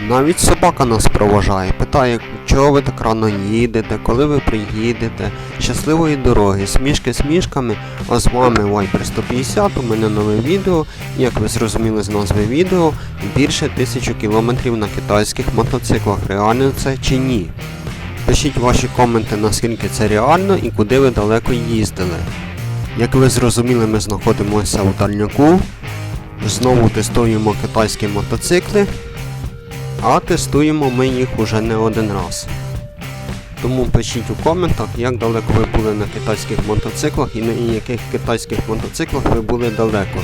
Навіть собака нас проважає, питає, чого ви так рано їдете, коли ви приїдете. Щасливої дороги, смішки смішками. А з вами Viper 150, у мене нове відео. Як ви зрозуміли з назви відео, більше тисячі кілометрів на китайських мотоциклах. Реально це чи ні? Пишіть ваші коменти, наскільки це реально і куди ви далеко їздили. Як ви зрозуміли, ми знаходимося у дальняку. Знову тестуємо китайські мотоцикли, а тестуємо ми їх уже не один раз. Тому пишіть у коментах, як далеко ви були на китайських мотоциклах і на яких китайських мотоциклах ви були далеко.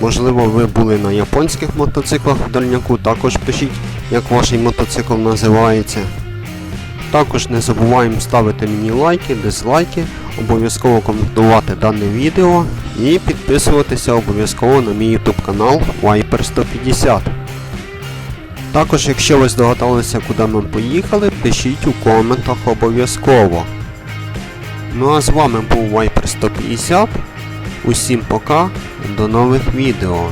Можливо, ви були на японських мотоциклах в дальняку, також пишіть, як ваш мотоцикл називається. Також не забуваємо ставити мені лайки, дизлайки, обов'язково коментувати дане відео і підписуватися обов'язково на мій YouTube канал Viper 150. Також, якщо ви здогадалися, куди ми поїхали, пишіть у коментах обов'язково. Ну а з вами був Viper 150. Усім пока, до нових відео.